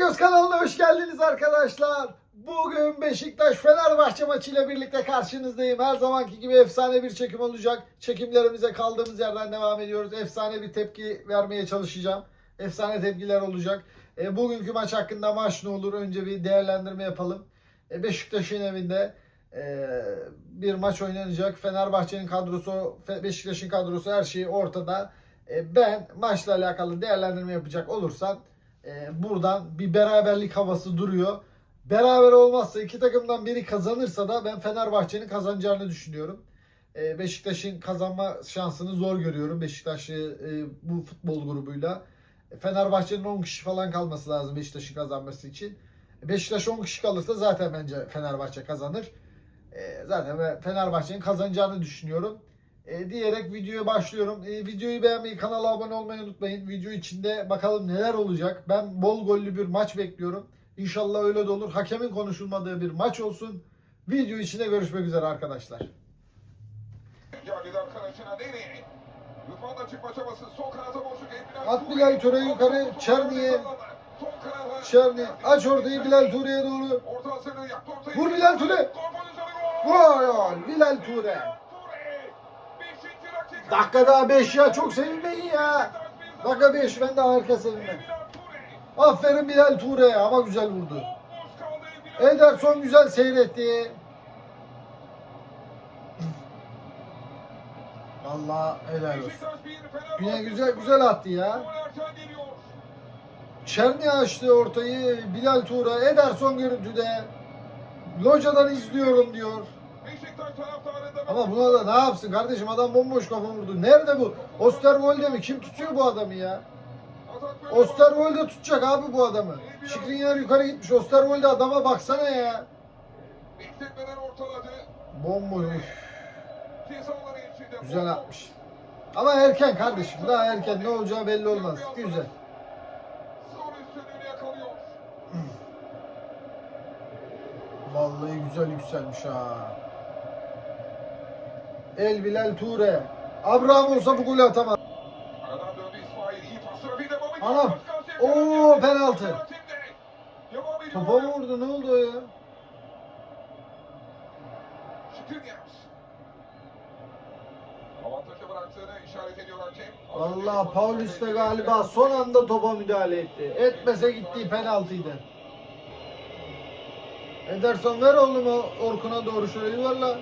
Göz kanalına hoş geldiniz arkadaşlar. Bugün Beşiktaş Fenerbahçe maçıyla birlikte karşınızdayım. Her zamanki gibi efsane bir çekim olacak. Çekimlerimize kaldığımız yerden devam ediyoruz. Efsane bir tepki vermeye çalışacağım. Efsane tepkiler olacak. E, bugünkü maç hakkında maç ne olur? Önce bir değerlendirme yapalım. E, Beşiktaş'ın evinde e, bir maç oynanacak. Fenerbahçe'nin kadrosu, Beşiktaş'ın kadrosu her şeyi ortada. E, ben maçla alakalı değerlendirme yapacak olursam e, buradan bir beraberlik havası duruyor. Beraber olmazsa iki takımdan biri kazanırsa da ben Fenerbahçe'nin kazanacağını düşünüyorum. E, Beşiktaş'ın kazanma şansını zor görüyorum. Beşiktaş'ı e, bu futbol grubuyla. Fenerbahçe'nin 10 kişi falan kalması lazım Beşiktaş'ın kazanması için. Beşiktaş 10 kişi kalırsa zaten bence Fenerbahçe kazanır. E, zaten Fenerbahçe'nin kazanacağını düşünüyorum. E, diyerek videoya başlıyorum. E, videoyu beğenmeyi, kanala abone olmayı unutmayın. Video içinde bakalım neler olacak. Ben bol gollü bir maç bekliyorum. İnşallah öyle de olur. Hakemin konuşulmadığı bir maç olsun. Video içinde görüşmek üzere arkadaşlar. At Bilal Ture yukarı, Çerni'ye. Çerni aç ortayı Bilal Ture'ye doğru. Vur Bilal Ture. Gol! Bilal Ture. Dakika. Daha 5 ya. Çok sevinmeyin ya. Dakika 5 ben de harika Ture. Aferin Bilal Ture ama güzel vurdu. Ederson güzel seyretti. Allah helal olsun. Yine güzel güzel attı ya. Çerni açtı ortayı. Bilal Tura. Ederson görüntüde. Locadan izliyorum diyor. Ama buna da ne yapsın kardeşim adam bomboş kafa vurdu. Nerede bu? Osterwolde mi? Kim tutuyor bu adamı ya? Osterwolde tutacak abi bu adamı. Şikrinyar yukarı gitmiş. Osterwolde adama baksana ya. Bomboş. Güzel atmış. Ama erken kardeşim. Daha erken ne olacağı belli olmaz. Güzel. Vallahi güzel yükselmiş ha. El Bilal Ture. Abraham olsa bu golü atamaz. Aradan döndü İsmail. İyi pas trafiği devam ediyor. Anam. Karşı karşıya Oo, geldi. penaltı. Topa mı vurdu? Ne oldu o ya? Avantajı bıraktığını işaret ediyor hakem. Allah Paulus da galiba son anda topa müdahale etti. Etmese gittiği penaltıydı. Ederson ver oğlum Orkun'a doğru şöyle yuvarla.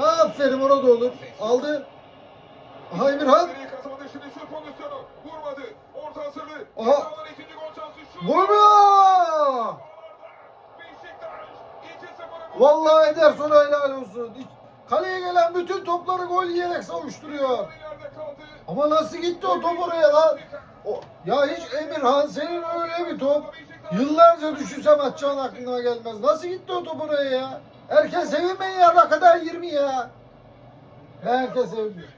Aferin ona da olur. Aldı. Aha Emirhan. Aha. 2-0. Vallahi Ederson'a helal olsun. Kaleye gelen bütün topları gol yiyerek savuşturuyor. Ama nasıl gitti o top oraya lan? O, ya hiç Emirhan senin öyle bir top yıllarca düşünsem atacağın aklına gelmez. Nasıl gitti o top oraya ya? Erken sevinmeyin ya dakikada 20 ya. Herkes sevmiyor.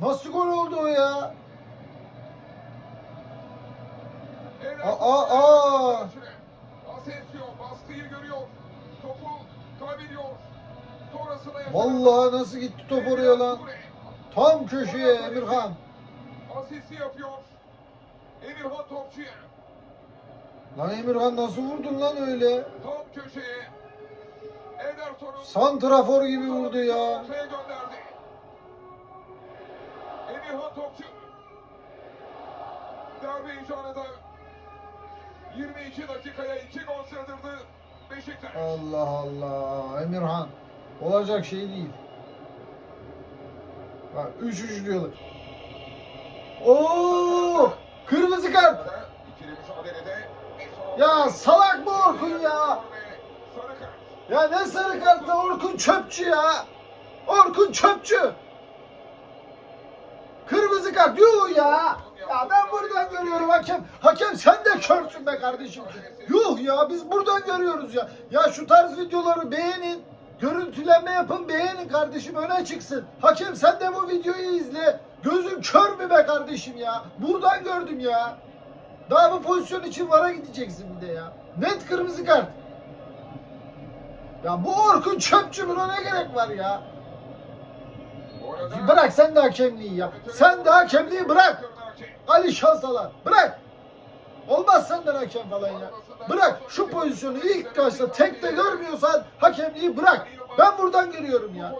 Nasıl gol oldu o ya? Aa, aa. Asensio baskıyı görüyor. Topu kaybediyor. Vallahi nasıl gitti top oraya lan? Tam köşeye Emirhan. Asisti yapıyor. Emirhan topçuya. Lan Emirhan nasıl vurdun lan öyle? Tam köşeye. Ederson'un Santrafor gibi vurdu ya. Ortaya gönderdi. Emirhan topçu. Derbi icranında 22 dakikaya 2 gol sığdırdı Beşiktaş. Allah Allah. Emirhan. Olacak şey değil. Bak 3 3 diyorlar. Oo! Kırmızı kart. Ya salak bu Orkun ya. Ya ne sarı kartı Orkun çöpçü ya. Orkun çöpçü. Kırmızı kart yuh ya. Ya ben buradan görüyorum hakem. Hakem sen de körsün be kardeşim. Yuh ya biz buradan görüyoruz ya. Ya şu tarz videoları beğenin. Görüntüleme yapın beğenin kardeşim öne çıksın. Hakem sen de bu videoyu izle. Gözün kör mü be kardeşim ya? Buradan gördüm ya. Daha bu pozisyon için vara gideceksin bir de ya. Net kırmızı kart. Ya bu Orkun çöpçü buna ne gerek var ya? Bırak sen de hakemliği yap. Sen de hakemliği bırak. Ali Şansalar. Bırak. Olmaz senden hakem falan ya. Bırak şu pozisyonu ilk başta tekte görmüyorsan hakemliği bırak. Ben buradan görüyorum ya.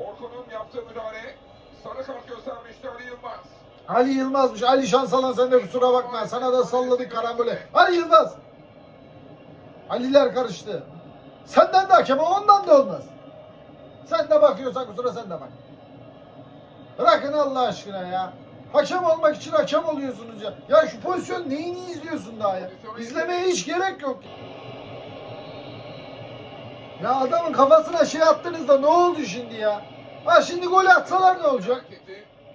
Orkun'un yaptığı müdahale. Sarı kart göstermişti Ali Yılmaz. Ali Yılmaz'mış. Ali Şansalan sen de kusura bakma. Sana da salladık karambole. Ali Yılmaz. Aliler karıştı. Senden de hakem ondan da olmaz. Sen de bakıyorsan kusura sen de bak. Bırakın Allah aşkına ya. Hakem olmak için hakem oluyorsunuz ya. Ya şu pozisyon neyini izliyorsun daha ya? İzlemeye hiç gerek yok. Ya adamın kafasına şey attınız da ne oldu şimdi ya? Ha şimdi gol atsalar ne olacak?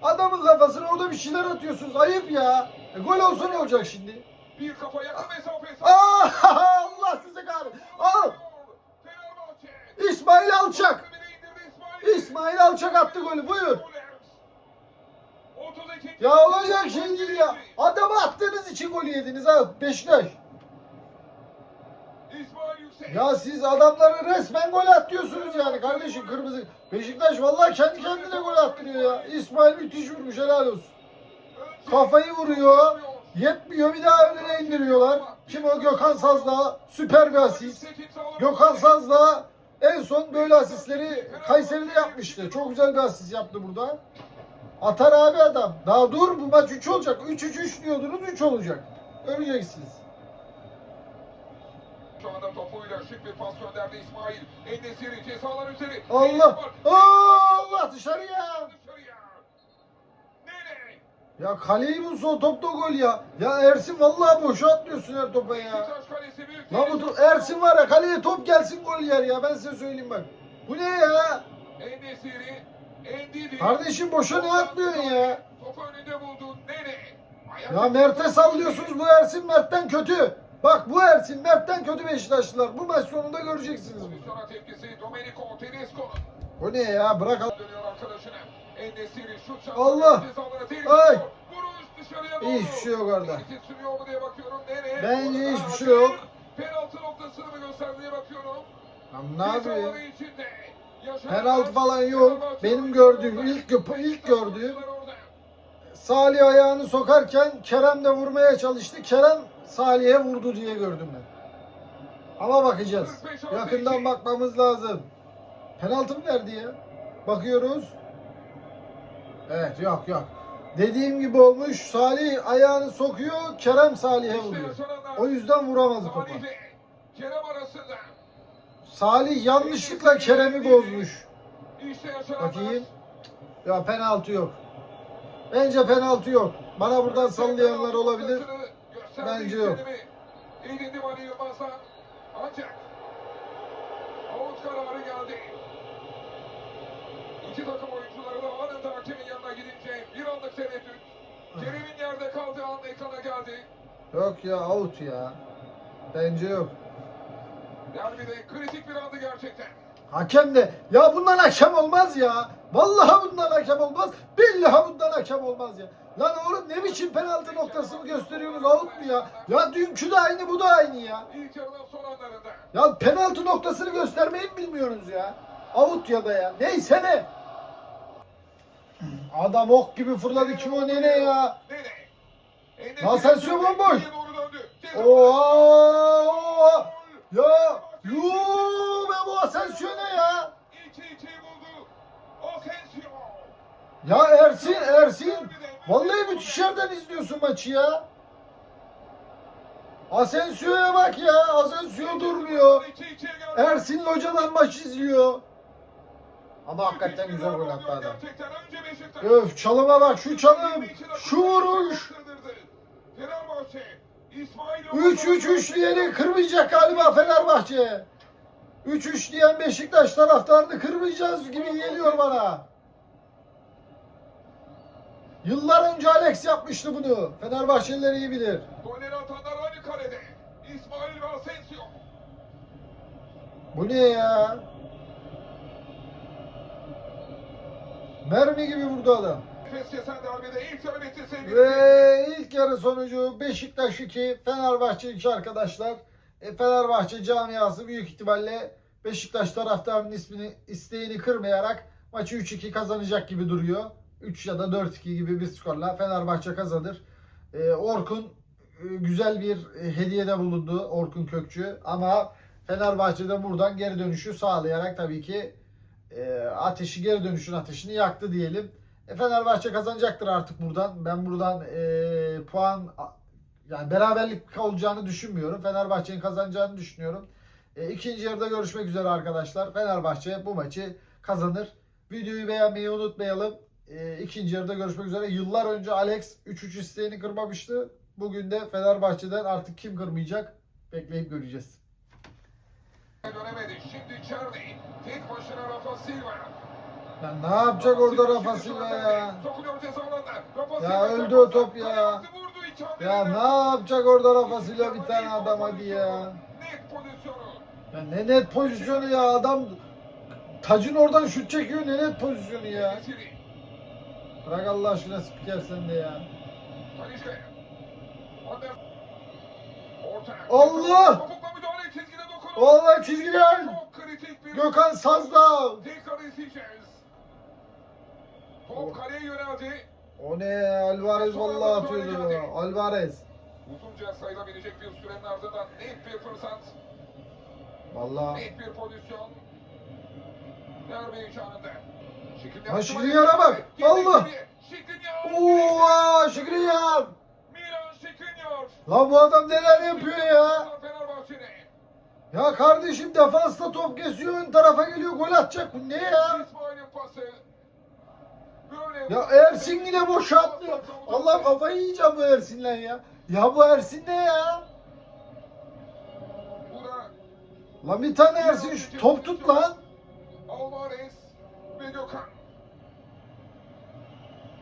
Adamın kafasına orada bir şeyler atıyorsunuz. Ayıp ya. E, gol olsa ne olacak şimdi? Bir kafa yakın mesafe. Aa, Allah size kahretsin. Fenerbahçe. İsmail Alçak. İsmail. Alçak attı golü. Buyur. 32. Ya olacak şey değil ya. Adamı attığınız için golü yediniz ha Beşiktaş. Ya siz adamları resmen gol atıyorsunuz yani kardeşim kırmızı. Beşiktaş vallahi kendi kendine gol attırıyor ya. İsmail müthiş vurmuş helal olsun. Kafayı vuruyor. Yetmiyor bir daha önüne indiriyorlar. Kim o Gökhan Sazdağ süper bir asist. Gökhan Sazdağ en son böyle asistleri Kayseri'de yapmıştı. Çok güzel bir asist yaptı burada. Atar abi adam. Daha dur bu maç 3 olacak. 3-3-3 diyordunuz 3 olacak. Göreceksiniz. Anda topuyla şık bir pas gönderdi İsmail. Endesiri cezalar üzeri. Allah! Allah dışarıya! Dışarıya. Nene. Ya kaleyi bulsa o topta gol ya. Ya Ersin vallahi boşa atlıyorsun her topa ya. Beşiktaş kalesi büyük. Lan bu to- Ersin var ya kaleye top gelsin gol yer ya. Ben size söyleyeyim bak. Bu ne ya? Endesiri. Endidi. Kardeşim boşa ne atlıyorsun ya? Topu önünde buldu. Nene. Ayak- Ya Mert'e sallıyorsunuz bu Ersin Mert'ten kötü. Bak bu Ersin Mert'ten kötü Beşiktaşlılar. Bu maç sonunda göreceksiniz bunu. Pozisyona tepkisi Domenico Tedesco. Bu ne ya? Bırak al-. Allah! Ay! Hiçbir şey yok orada. Bence hiçbir şey yok. Penaltı noktasını mı gösterdi diye bakıyorum. Lan ne yapıyor ya? Penaltı falan yok. Benim gördüğüm, ilk ilk gördüğüm. Salih ayağını sokarken Kerem de vurmaya çalıştı. Kerem Salih'e vurdu diye gördüm ben. Ama bakacağız. Yakından bakmamız lazım. Penaltı mı verdi ya? Bakıyoruz. Evet yok yok. Dediğim gibi olmuş. Salih ayağını sokuyor. Kerem Salih'e vuruyor. O yüzden vuramadı topa. Salih yanlışlıkla Kerem'i bozmuş. Bakayım. Ya penaltı yok. Bence penaltı yok. Bana buradan sallayanlar olabilir. Bence yok. Ancak out kararı geldi. İki takım oyuncuları da anında hakemin yanına gidince bir anlık tereddüt. Kerem'in yerde kaldığı an ekrana geldi. Yok ya out ya. Bence yok. Derbide kritik bir andı gerçekten. Hakem de ya bundan hakem olmaz ya. Vallahi bundan hakem olmaz. Billahi bundan hakem olmaz ya. Lan oğlum ne biçim penaltı noktasını gösteriyorsunuz out mu ya? Ya dünkü de aynı bu da aynı ya. Ya penaltı noktasını göstermeyi mi bilmiyorsunuz ya? Out ya da ya. Neyse ne. Adam ok gibi fırladı kim o nene ya? Şu bomboş. Ceza- Oha! Ya! Yuuu be bu Asensio ne ya? 2-2 buldu. Asensio. Ya Ersin, Ersin. Vallahi müthiş yerden izliyorsun maçı ya. Asensio'ya bak ya. Asensio durmuyor. 2-2'ye geldi. Ersin Hoca'dan maç izliyor. Ama hakikaten güzel gol attı adam. Öf çalıma bak şu çalım. Şu vuruş. Fenerbahçe. İsmail 3-3-3 diyeni kırmayacak galiba Fenerbahçe. 3-3 diyen Beşiktaş taraftarını kırmayacağız gibi geliyor bana. Yıllar önce Alex yapmıştı bunu. Fenerbahçeliler iyi bilir. Golleri atanlar aynı kalede. İsmail ve Asensio. Bu ne ya? Mermi gibi vurdu adam. Nefes kesen ilk sevgili. Ve ilk yarı sonucu Beşiktaş 2, Fenerbahçe 2 arkadaşlar. E, Fenerbahçe camiası büyük ihtimalle Beşiktaş taraftarının ismini isteğini kırmayarak maçı 3-2 kazanacak gibi duruyor. 3 ya da 4-2 gibi bir skorla Fenerbahçe kazanır. Ee, Orkun e, güzel bir e, hediyede bulundu Orkun Kökçü ama Fenerbahçe'de buradan geri dönüşü sağlayarak tabii ki e, ateşi geri dönüşün ateşini yaktı diyelim. E, Fenerbahçe kazanacaktır artık buradan. Ben buradan e, puan yani beraberlik olacağını düşünmüyorum. Fenerbahçe'nin kazanacağını düşünüyorum. E, ikinci yarıda görüşmek üzere arkadaşlar. Fenerbahçe bu maçı kazanır. Videoyu beğenmeyi unutmayalım. E, ikinci yarıda görüşmek üzere. Yıllar önce Alex 3-3 isteğini kırmamıştı. Bugün de Fenerbahçe'den artık kim kırmayacak? Bekleyip göreceğiz. Dönemedi. Şimdi Çerni. Tek başına Rafa Silva. Ya ne yapacak orada Rafa Silva ya? Ya öldü o top ya. Ya ne yapacak orada Rafa Silva bir tane adam hadi ya. Ya ne net pozisyonu ya adam Tacın oradan şut çekiyor ne net pozisyonu ya. Bırak Allah aşkına spiker sen de ya. Allah! Vallahi çizgiden. Gökhan izleyeceğiz. Top kaleye yöneldi. O ne Alvarez vallahi atıyordu. Alvarez. Uzunca sayılabilecek bir sürenin ardından net bir fırsat, Vallahi. net bir pozisyon. Derbi heyecanında. Ha, Şikrinyar'a bak. Allah! Milan Şikrinyar! Lan bu adam neler yapıyor ya? Ya kardeşim defansta top kesiyor ön tarafa geliyor gol atacak bu ne ya? Ya Ersin yine boşa atlıyor. Allah kafayı yiyeceğim bu Ersin'le ya. Ya bu Ersin ne ya? Lan bir tane Ersin şu top tut lan. Alvarez ve Gökhan.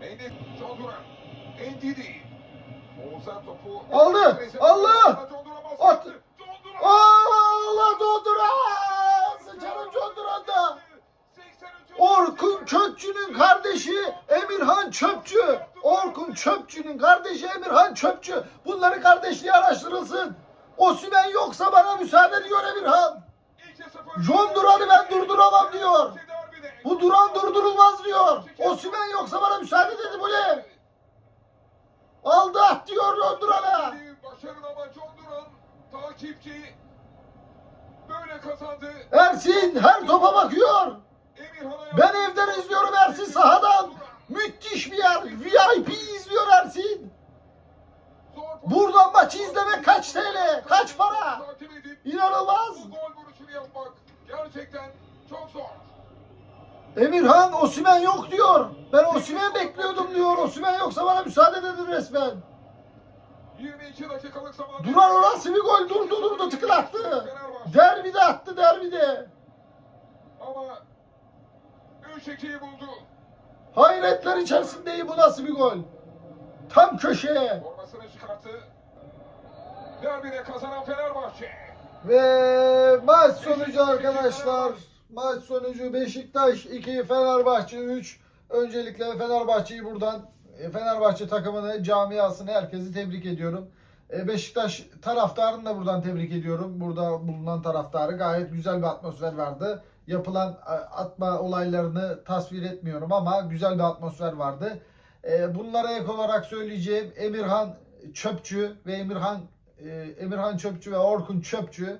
Mehmet John Duran. Endidi. Oğuzhan topu. Aldı, Allah! At! Allah Dondura! Sıçarım Dondura'da. 83. Orkun Çöpçü'nün kardeşi Emirhan Çöpçü. Orkun Çöpçü'nün kardeşi Emirhan Çöpçü. Bunların kardeşliği araştırılsın. Osman yoksa bana müsaade diyor Emirhan. 2-0. John Duran'ı ben durduramam diyor. Derbide. Bu Duran durdurulmaz diyor. Osman yoksa bana müsaade dedi bu ne? Aldı at diyor John Duran'a. Başarılı ama John Duran takipçi böyle kazandı. Ersin her topa bakıyor. Ben evden izliyorum Ersin sahadan. Müthiş bir yer. VIP izliyor Ersin. Buradan maçı izlemek kaç TL? Kaç para? İnanılmaz. gerçekten çok zor. Emirhan Osimen yok diyor. Ben Osimen bekliyordum diyor. Osimen yoksa bana müsaade dedi resmen. 22 dakikalık zaman. Duran orası bir gol durdu durdu tıklattı. Derbide attı derbide. ama 3-2'yi buldu. Hayretler içerisindeyim bu nasıl bir gol. Tam köşeye. Formasını çıkarttı. Derbide kazanan Fenerbahçe. Ve maç sonucu arkadaşlar. Maç sonucu Beşiktaş 2, Fenerbahçe 3. Öncelikle Fenerbahçe'yi buradan Fenerbahçe takımını, camiasını herkesi tebrik ediyorum. E, Beşiktaş taraftarını da buradan tebrik ediyorum. Burada bulunan taraftarı gayet güzel bir atmosfer vardı. Yapılan e, atma olaylarını tasvir etmiyorum ama güzel bir atmosfer vardı. E, Bunlara ek olarak söyleyeceğim Emirhan Çöpçü ve Emirhan e, Emirhan Çöpçü ve Orkun Çöpçü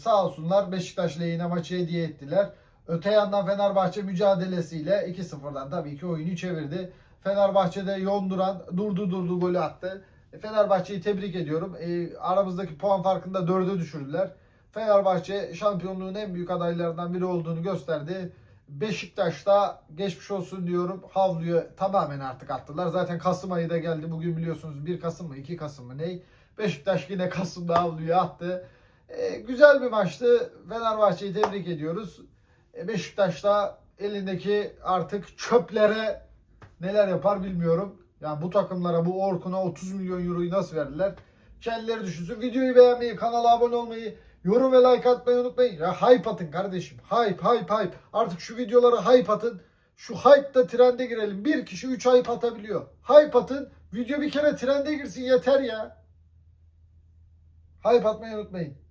sağ olsunlar Beşiktaş lehine maçı hediye ettiler. Öte yandan Fenerbahçe mücadelesiyle 2-0'dan tabii ki oyunu çevirdi. Fenerbahçe'de yonduran durdu durdu golü attı. E, Fenerbahçe'yi tebrik ediyorum. E, aramızdaki puan farkını da 4'e düşürdüler. Fenerbahçe şampiyonluğun en büyük adaylarından biri olduğunu gösterdi. Beşiktaş'ta geçmiş olsun diyorum. Havluyu tamamen artık attılar. Zaten Kasım ayı da geldi. Bugün biliyorsunuz 1 Kasım mı 2 Kasım mı ney? Beşiktaş yine Kasım'da havluyu attı. E, güzel bir maçtı. Fenerbahçe'yi tebrik ediyoruz. E, Beşiktaş da elindeki artık çöplere neler yapar bilmiyorum. Yani bu takımlara bu Orkun'a 30 milyon euroyu nasıl verdiler? Kendileri düşünsün. Videoyu beğenmeyi, kanala abone olmayı, yorum ve like atmayı unutmayın. Ya hype atın kardeşim. Hype, hype, hype. Artık şu videoları hype atın. Şu hype'da trende girelim. Bir kişi 3 hype atabiliyor. Hype atın. Video bir kere trende girsin yeter ya. Hype atmayı unutmayın.